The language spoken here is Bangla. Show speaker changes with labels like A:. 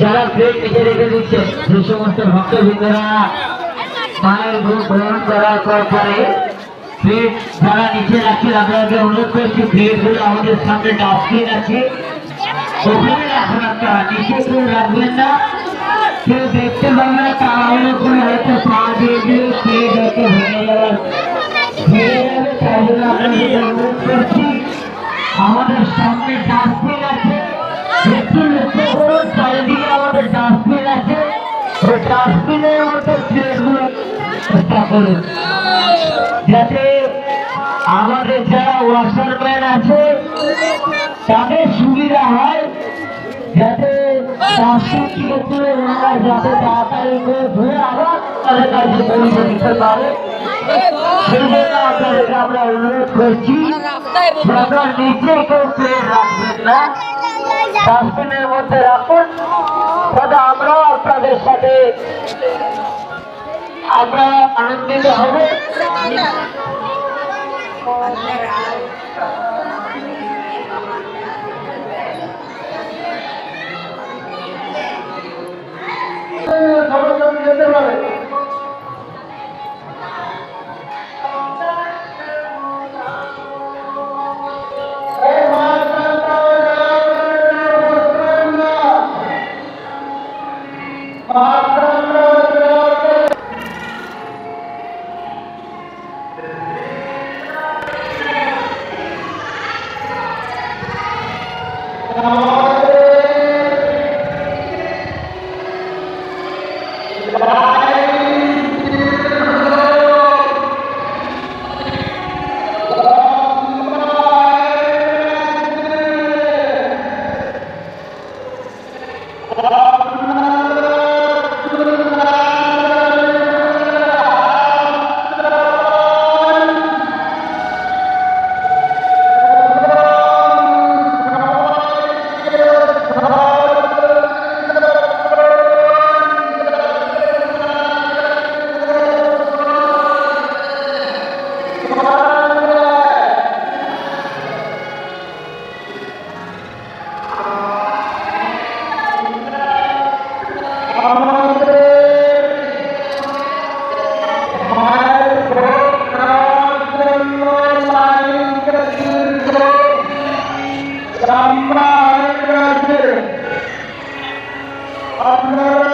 A: যারা প্লেট নিচে রেখে দিচ্ছে যে সমস্ত ভক্তবৃন্দরা মায়ের ভোগ গ্রহণ করার পর পরে প্লেট যারা নিচে রাখছেন আপনাদেরকে অনুরোধ করছি প্লেটগুলো আমাদের সামনে ডাস্টবিন আছে ওখানে রাখুন আপনারা নিচে কেউ রাখবেন না কেউ দেখতে পাবে না তাহলে করে হয়তো পা দিয়ে দিয়ে প্লেট হয়তো ভেঙে যাওয়ার আমাদের সামনে ডাস্টবিন আছে। ডাস্টবিন আছে ডাস্টবিনের যাতে আমাদের যারা ওয়াশারম্যান আছে তাদের সুবিধা হয় যাতে ডাস্টবিন যাতে তাড়াতাড়ি করে ধুয়ে আবার তাদের কাছে পৌঁছে দিতে পারে আমরা আপনারা নিচে রাখবেন না। ডাস্টবিনের মধ্যে রাখুন। যাতে আমরাও আপনাদের সাথে, আমরা আনন্দিত হব।
B: Wow. আপনারা